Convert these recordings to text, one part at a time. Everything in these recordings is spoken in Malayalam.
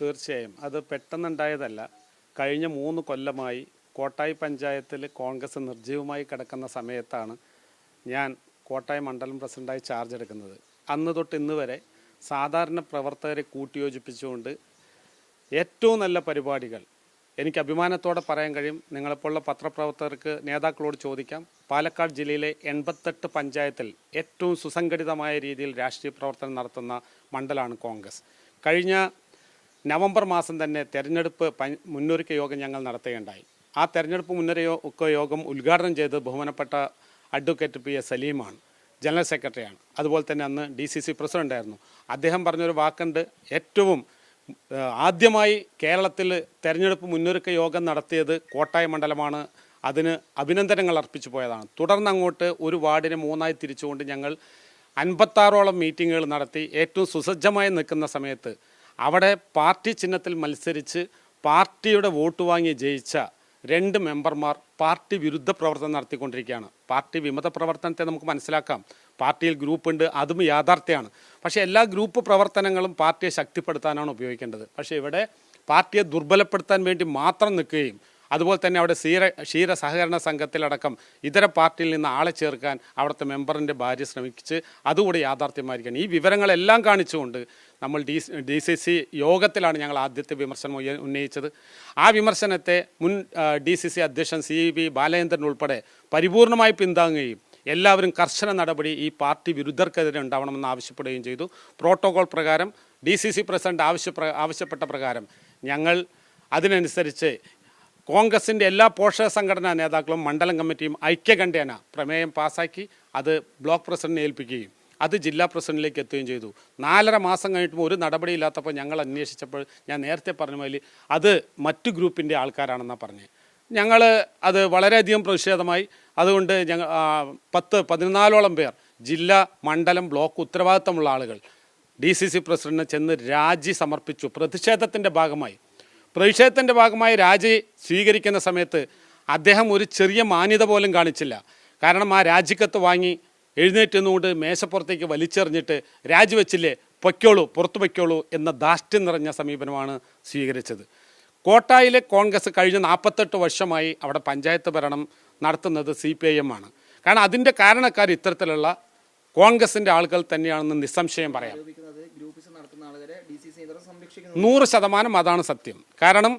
തീർച്ചയായും. അത് പെട്ടെന്നുണ്ടായതല്ല. കഴിഞ്ഞ മൂന്ന് കൊല്ലമായി കോട്ടായി പഞ്ചായത്തിൽ കോൺഗ്രസ് നിർജീവമായി കിടക്കുന്ന സമയത്താണ് ഞാൻ കോട്ടായി മണ്ഡലം പ്രസിഡന്റായി ചാർജ് എടുക്കുന്നത്. അന്ന് തൊട്ട് ഇന്ന് വരെ സാധാരണ പ്രവർത്തകരെ കൂട്ടിയോജിപ്പിച്ചുകൊണ്ട് ഏറ്റവും നല്ല പരിപാടികൾ. എനിക്ക് അഭിമാനത്തോടെ പറയാൻ കഴിയും. നിങ്ങളെപ്പോലുള്ള പത്രപ്രവർത്തകർക്ക് നേതാക്കളോട് ചോദിക്കാം. പാലക്കാട് ജില്ലയിലെ എൺപത്തെട്ട് പഞ്ചായത്തിൽ ഏറ്റവും സുസംഘടിതമായ രീതിയിൽ രാഷ്ട്രീയ പ്രവർത്തനം നടത്തുന്ന മണ്ഡലമാണ് കോൺഗ്രസ്. കഴിഞ്ഞ നവംബർ മാസം തന്നെ തെരഞ്ഞെടുപ്പ് മുന്നൊരുക്ക യോഗം ഞങ്ങൾ നടത്തുകയുണ്ടായി. ആ തെരഞ്ഞെടുപ്പ് മുന്നൊരുക്ക യോഗം ഉദ്ഘാടനം ചെയ്ത് ബഹുമാനപ്പെട്ട അഡ്വക്കേറ്റ് പി എസ് സലീമാണ് ജനറൽ സെക്രട്ടറിയാണ് അതുപോലെ തന്നെ അന്ന് ഡി സി സി പ്രസിഡന്റായിരുന്നു അദ്ദേഹം പറഞ്ഞൊരു വാക്കുണ്ട് ഏറ്റവും ആദ്യമായി കേരളത്തിൽ തെരഞ്ഞെടുപ്പ് മുന്നൊരുക്ക യോഗം നടത്തിയത് കോട്ടായ മണ്ഡലമാണ്. അതിന് അഭിനന്ദനങ്ങൾ അർപ്പിച്ചു പോയതാണ്. തുടർന്ന് അങ്ങോട്ട് ഒരു വാർഡിനെ മൂന്നായി തിരിച്ചുകൊണ്ട് ഞങ്ങൾ അൻപത്താറോളം മീറ്റിങ്ങുകൾ നടത്തി. ഏറ്റവും സുസജ്ജമായി നിൽക്കുന്ന സമയത്ത് അവിടെ പാർട്ടി ചിഹ്നത്തിൽ മത്സരിച്ച് പാർട്ടിയുടെ വോട്ട് വാങ്ങി ജയിച്ച രണ്ട് മെമ്പർമാർ പാർട്ടി വിരുദ്ധ പ്രവർത്തനം നടത്തിക്കൊണ്ടിരിക്കുകയാണ്. പാർട്ടി വിമത പ്രവർത്തനത്തെ നമുക്ക് മനസ്സിലാക്കാം. പാർട്ടിയിൽ ഗ്രൂപ്പ് ഉണ്ട് അതും യാഥാർത്ഥ്യമാണ്. പക്ഷേ എല്ലാ ഗ്രൂപ്പ് പ്രവർത്തനങ്ങളും പാർട്ടിയെ ശക്തിപ്പെടുത്താനാണ് ഉപയോഗിക്കേണ്ടത്. പക്ഷേ ഇവിടെ പാർട്ടിയെ ദുർബലപ്പെടുത്താൻ വേണ്ടി മാത്രം നിൽക്കുകയും അതുപോലെ തന്നെ അവിടെ ക്ഷീര ക്ഷീര സഹകരണ സംഘത്തിലടക്കം ഇതര പാർട്ടിയിൽ നിന്ന് ആളെ ചേർക്കാൻ അവിടുത്തെ മെമ്പറിന്റെ ഭാര്യ ശ്രമിച്ച് അതുകൂടി യാഥാർത്ഥ്യമായിരിക്കണം ഈ വിവരങ്ങളെല്ലാം കാണിച്ചുകൊണ്ട് നമ്മൾ ഡി ഡി സി സി യോഗത്തിലാണ് ഞങ്ങൾ ആദ്യത്തെ വിമർശനം ഉന്നയിച്ചത്. ആ വിമർശനത്തെ മുൻ ഡി സി സി അധ്യക്ഷൻ സി വി ബാലചന്ദ്രൻ ഉൾപ്പെടെ പരിപൂർണമായി പിന്താങ്ങുകയും എല്ലാവരും കർശന നടപടി ഈ പാർട്ടി വിരുദ്ധർക്കെതിരെ ഉണ്ടാവണമെന്ന് ആവശ്യപ്പെടുകയും ചെയ്തു. പ്രോട്ടോകോൾ പ്രകാരം ഡി സി സി പ്രസിഡന്റ് ആവശ്യ ആവശ്യപ്പെട്ട പ്രകാരം ഞങ്ങൾ അതിനനുസരിച്ച് കോൺഗ്രസിന്റെ എല്ലാ പോഷക സംഘടനാ നേതാക്കളും മണ്ഡലം കമ്മിറ്റിയും ഐക്യകണ്ഠേന പ്രമേയം പാസാക്കി അത് ബ്ലോക്ക് പ്രസിഡന്റിനെ ഏൽപ്പിക്കുകയും അത് ജില്ലാ പ്രസിഡന്റിലേക്ക് എത്തുകയും ചെയ്തു. നാലര മാസം കഴിഞ്ഞിട്ടും ഒരു നടപടിയില്ലാത്തപ്പോൾ ഞങ്ങൾ അന്വേഷിച്ചപ്പോൾ ഞാൻ നേരത്തെ പറഞ്ഞ മാതിരി അത് മറ്റു ഗ്രൂപ്പിന്റെ ആൾക്കാരാണെന്നാണ് പറഞ്ഞത് ഞങ്ങൾ അത് വളരെയധികം പ്രതിഷേധമായി. അതുകൊണ്ട് ഞങ്ങൾ പത്ത് പതിനാലോളം പേർ ജില്ലാ മണ്ഡലം ബ്ലോക്ക് ഉത്തരവാദിത്തമുള്ള ആളുകൾ ഡി സി സി പ്രസിഡന്റിന് ചെന്ന് രാജി സമർപ്പിച്ചു. പ്രതിഷേധത്തിന്റെ ഭാഗമായി പ്രതിഷേധത്തിന്റെ ഭാഗമായി രാജി സ്വീകരിക്കുന്ന സമയത്ത് അദ്ദേഹം ഒരു ചെറിയ മാന്യത പോലും കാണിച്ചില്ല. കാരണം ആ രാജിക്കത്ത് വാങ്ങി എഴുന്നേറ്റ് നിന്നുകൊണ്ട് മേശപ്പുറത്തേക്ക് വലിച്ചെറിഞ്ഞിട്ട് രാജിവെച്ചില്ലേ പൊയ്ക്കോളൂ പുറത്തു പൊയ്ക്കോളൂ എന്ന ദാഷ്ട്യം നിറഞ്ഞ സമീപനമാണ് സ്വീകരിച്ചത്. കോട്ടായിലെ കോൺഗ്രസ് കഴിഞ്ഞ നാൽപ്പത്തെട്ട് വർഷമായി അവിടെ പഞ്ചായത്ത് ഭരണം നടത്തുന്നത് സി പി ഐ എം ആണ്. കാരണം അതിന്റെ കാരണക്കാർ ഇത്തരത്തിലുള്ള കോൺഗ്രസിന്റെ ആളുകൾ തന്നെയാണെന്ന് നിസ്സംശയം പറയാം. ആളുകളെ നൂറ് ശതമാനം അതാണ് സത്യം. കാരണം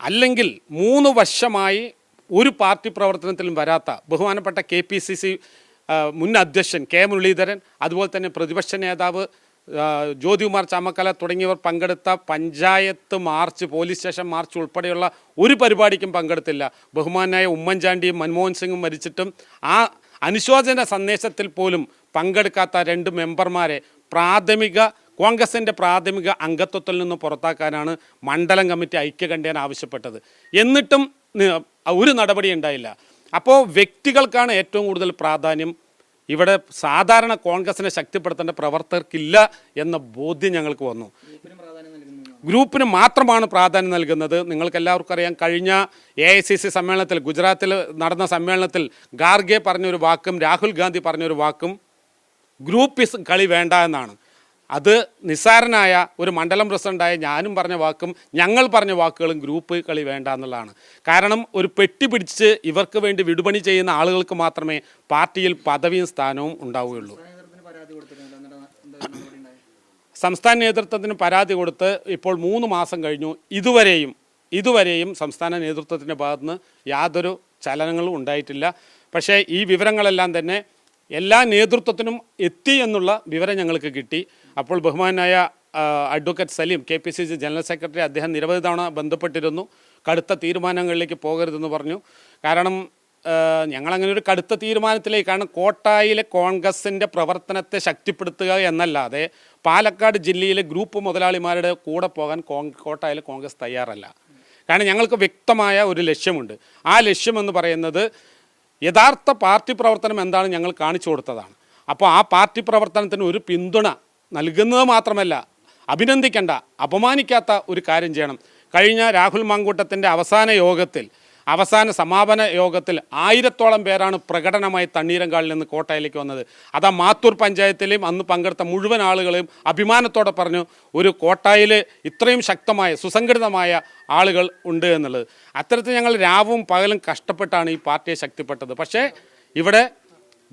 അല്ലെങ്കിൽ മൂന്ന് വർഷമായി ഒരു പാർട്ടി പ്രവർത്തനത്തിലും വരാത്ത ബഹുമാനപ്പെട്ട കെ പി സി സി മുൻ അധ്യക്ഷൻ കെ മുരളീധരൻ അതുപോലെ തന്നെ പ്രതിപക്ഷ നേതാവ് ജ്യോതികുമാർ ചാമക്കല തുടങ്ങിയവർ പങ്കെടുത്ത panchayat march police station march ഉൾപ്പെടെയുള്ള ഒരു പരിപാടിക്കും പങ്കെടുത്തില്ല. ബഹുമാനായ ഉമ്മൻചാണ്ടിയും മൻമോഹൻ സിംഗും മരിച്ചിട്ടും ആ അനുശോചന സന്ദേശത്തിൽ പോലും പങ്കെടുക്കാത്ത രണ്ട് മെമ്പർമാരെ പ്രാഥമിക കോൺഗ്രസിന്റെ പ്രാഥമിക അംഗത്വത്തിൽ നിന്ന് പുറത്താക്കാനാണ് മണ്ഡലം കമ്മിറ്റി ഐക്യകണ്ഠേന ആവശ്യപ്പെട്ടത്. എന്നിട്ടും ഒരു നടപടി ഉണ്ടായില്ല. അപ്പോൾ വ്യക്തികൾക്കാണ് ഏറ്റവും കൂടുതൽ പ്രാധാന്യം ഇവിടെ സാധാരണ കോൺഗ്രസിനെ ശക്തിപ്പെടുത്തേണ്ട പ്രവർത്തകർക്കില്ല എന്ന ബോധ്യം ഞങ്ങൾക്ക് വന്നു. ഗ്രൂപ്പിനും മാത്രമാണ് പ്രാധാന്യം നൽകുന്നത്. നിങ്ങൾക്ക് എല്ലാവർക്കും അറിയാം കഴിഞ്ഞ എ ഐ സി സി സമ്മേളനത്തിൽ ഗുജറാത്തിൽ നടന്ന സമ്മേളനത്തിൽ ഗാർഗെ പറഞ്ഞൊരു വാക്കും രാഹുൽ ഗാന്ധി പറഞ്ഞൊരു വാക്കും ഗ്രൂപ്പിസ് കളി വേണ്ട എന്നാണ്. അത് നിസ്സാരനായ ഒരു മണ്ഡലം പ്രസിഡന്റായ ഞാനും പറഞ്ഞ വാക്കും ഞങ്ങൾ പറഞ്ഞ വാക്കുകളും ഗ്രൂപ്പ് കളി വേണ്ട എന്നുള്ളതാണ്. കാരണം ഒരു പെട്ടി പിടിച്ച് ഇവർക്ക് വേണ്ടി വിടുപണി ചെയ്യുന്ന ആളുകൾക്ക് മാത്രമേ പാർട്ടിയിൽ പദവിയും സ്ഥാനവും ഉണ്ടാവുകയുള്ളൂ. സംസ്ഥാന നേതൃത്വത്തിന് പരാതി കൊടുത്ത് ഇപ്പോൾ മൂന്ന് മാസം കഴിഞ്ഞു. ഇതുവരെയും ഇതുവരെയും സംസ്ഥാന നേതൃത്വത്തിന്റെ ഭാഗത്തുനിന്ന് യാതൊരു ചലനങ്ങളും ഉണ്ടായിട്ടില്ല. പക്ഷേ ഈ വിവരങ്ങളെല്ലാം തന്നെ എല്ലാ നേതൃത്വത്തിനും എത്തി എന്നുള്ള വിവരം ഞങ്ങൾക്ക് കിട്ടി. അപ്പോൾ ബഹുമാനായ advocate Saleem K P C C general secretary അദ്ദേഹം നിരവധി തവണ ബന്ധപ്പെട്ടിരുന്നു. കടുത്ത തീരുമാനങ്ങളിലേക്ക് പോകരുതെന്ന് പറഞ്ഞു. കാരണം ഞങ്ങളങ്ങനെ ഒരു കടുത്ത തീരുമാനത്തിലേക്കാണ് കോട്ടായിലെ കോൺഗ്രസിന്റെ പ്രവർത്തനത്തെ ശക്തിപ്പെടുത്തുക എന്നല്ലാതെ പാലക്കാട് ജില്ലയിലെ ഗ്രൂപ്പ് മുതലാളിമാരുടെ കൂടെ പോകാൻ കോട്ടായിലെ കോൺഗ്രസ് തയ്യാറല്ല. കാരണം ഞങ്ങൾക്ക് വ്യക്തമായ ഒരു ലക്ഷ്യമുണ്ട്. ആ ലക്ഷ്യമെന്ന് പറയുന്നത് യഥാർത്ഥ പാർട്ടി പ്രവർത്തനം എന്താണ് ഞങ്ങൾ കാണിച്ചു കൊടുത്തതാണ്. അപ്പോൾ ആ പാർട്ടി പ്രവർത്തനത്തിന് ഒരു പിന്തുണ നൽകുന്നത് മാത്രമല്ല അഭിനന്ദിക്കേണ്ട അപമാനിക്കാത്ത ഒരു കാര്യം ചെയ്യണം. കഴിഞ്ഞ രാഹുൽ മാങ്കൂട്ടത്തിന്റെ അവസാന യോഗത്തിൽ അവസാന സമാപന യോഗത്തിൽ ആയിരത്തോളം പേരാണ് പ്രകടനമായി തണ്ണീരങ്കാളിൽ നിന്ന് കോട്ടയിലേക്ക് വന്നത്. അത് ആ മാത്തൂർ പഞ്ചായത്തിലെയും അന്ന് പങ്കെടുത്ത മുഴുവൻ ആളുകളെയും അഭിമാനത്തോടെ പറഞ്ഞു ഒരു കോട്ടായിൽ ഇത്രയും ശക്തമായ സുസംഘടിതമായ ആളുകൾ ഉണ്ട് എന്നുള്ളത്. അത്തരത്തിൽ ഞങ്ങൾ രാവും പകലും കഷ്ടപ്പെട്ടാണ് ഈ പാർട്ടിയെ ശക്തിപ്പെട്ടത്. പക്ഷേ ഇവിടെ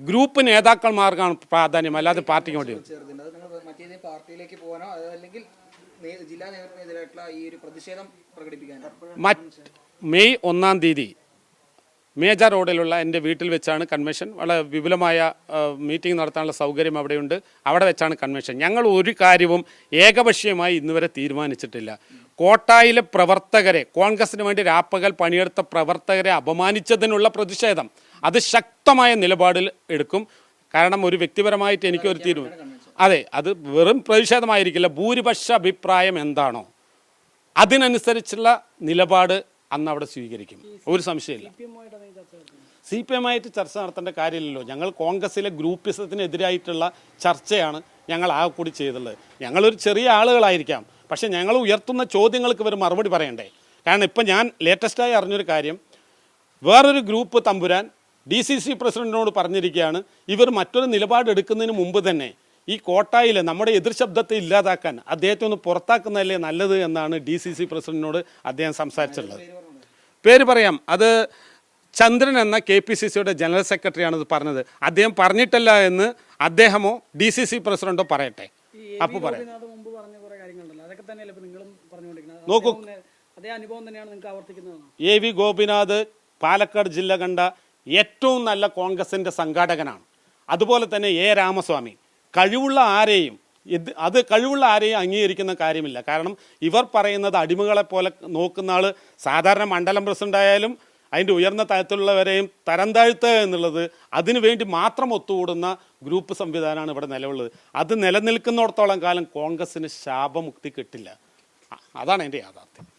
ഗ്രൂപ്പ് നേതാക്കന്മാർക്കാണ് പ്രാധാന്യം അല്ലാതെ പാർട്ടിക്ക് വേണ്ടി. ജില്ലാ നേതൃത്വത്തിനെതിരായിട്ടുള്ള ഈ ഒരു പ്രതിഷേധം പ്രകടിപ്പിക്കാൻ. മെയ് ഒന്നാം തീയതി മേജർ റോഡിലുള്ള എന്റെ വീട്ടിൽ വെച്ചാണ് കൺവെൻഷൻ. വളരെ വിപുലമായ മീറ്റിംഗ് നടത്താനുള്ള സൗകര്യം അവിടെയുണ്ട്. അവിടെ വെച്ചാണ് കൺവെൻഷൻ. ഞങ്ങൾ ഒരു കാര്യവും ഏകപക്ഷീയമായി ഇന്നുവരെ തീരുമാനിച്ചിട്ടില്ല. കോട്ടായിലെ പ്രവർത്തകരെ കോൺഗ്രസിന് വേണ്ടി രാപ്പകൽ പണിയെടുത്ത പ്രവർത്തകരെ അപമാനിച്ചതിനുള്ള പ്രതിഷേധം. അത് ശക്തമായ നിലപാടിൽ എടുക്കും. കാരണം ഒരു വ്യക്തിപരമായിട്ട് എനിക്ക് ഒരു തീരുമാനം അതെ അത് വെറും പ്രതിഷേധമായിരിക്കില്ല. ഭൂരിപക്ഷ അഭിപ്രായം എന്താണോ അതിനനുസരിച്ചുള്ള നിലപാട് അന്ന് അവിടെ സ്വീകരിക്കും. ഒരു സംശയമില്ല. സി പി എമ്മായിട്ട് ചർച്ച നടത്തേണ്ട കാര്യമില്ലല്ലോ. ഞങ്ങൾ കോൺഗ്രസിലെ ഗ്രൂപ്പിസത്തിനെതിരായിട്ടുള്ള ചർച്ചയാണ് ഞങ്ങൾ ആ കൂടി ചെയ്തുള്ളത്. ഞങ്ങളൊരു ചെറിയ ആളുകളായിരിക്കാം. പക്ഷേ ഞങ്ങൾ ഉയർത്തുന്ന ചോദ്യങ്ങൾക്ക് ഇവർ മറുപടി പറയണ്ടേ? കാരണം ഇപ്പം ഞാൻ ലേറ്റസ്റ്റായി അറിഞ്ഞൊരു കാര്യം. വേറൊരു ഗ്രൂപ്പ് തമ്പുരാൻ ഡി സി സി പ്രസിഡന്റിനോട് പറഞ്ഞിരിക്കുകയാണ് ഇവർ മറ്റൊരു നിലപാടെടുക്കുന്നതിന് മുമ്പ് തന്നെ ഈ കോട്ടായിൽ നമ്മുടെ എതിർ ശബ്ദത്തെ ഇല്ലാതാക്കാൻ അദ്ദേഹത്തെ ഒന്ന് പുറത്താക്കുന്നതല്ലേ നല്ലത് എന്നാണ് ഡി സി സി പ്രസിഡന്റിനോട് അദ്ദേഹം സംസാരിച്ചിട്ടുള്ളത്. പേര് പറയാം. അത് ചന്ദ്രൻ എന്ന കെ പി സി സിയുടെ ജനറൽ സെക്രട്ടറിയാണ് ഇത് പറഞ്ഞത്. അദ്ദേഹം പറഞ്ഞിട്ടല്ല എന്ന് അദ്ദേഹമോ ഡി സി സി പ്രസിഡന്റോ പറയട്ടെ? അപ്പോൾ പറയാം. നോക്കൂ. എ വി ഗോപിനാഥ് പാലക്കാട് ജില്ല കണ്ട ഏറ്റവും നല്ല കോൺഗ്രസിന്റെ സംഘാടകനാണ്. അതുപോലെ തന്നെ എ രാമസ്വാമി. കഴിവുള്ള ആരെയും ഇത് അത് കഴിവുള്ള ആരെയും അംഗീകരിക്കുന്ന കാര്യമില്ല. കാരണം ഇവർ പറയുന്നത് അടിമകളെ പോലെ നോക്കുന്ന ആൾ സാധാരണ മണ്ഡലം പ്രസിഡന്റ് ആയാലും അതിന്റെ ഉയർന്ന തലത്തിലുള്ളവരെയും തരം താഴ്ത്തുക എന്നുള്ളത് അതിനു വേണ്ടി മാത്രം ഒത്തുകൂടുന്ന ഗ്രൂപ്പ് സംവിധാനമാണ് ഇവിടെ നിലവുള്ളത് അത് നിലനിൽക്കുന്നിടത്തോളം കാലം കോൺഗ്രസിന് ശാപമുക്തി കിട്ടില്ല. അതാണ് എന്റെ യാഥാർത്ഥ്യം.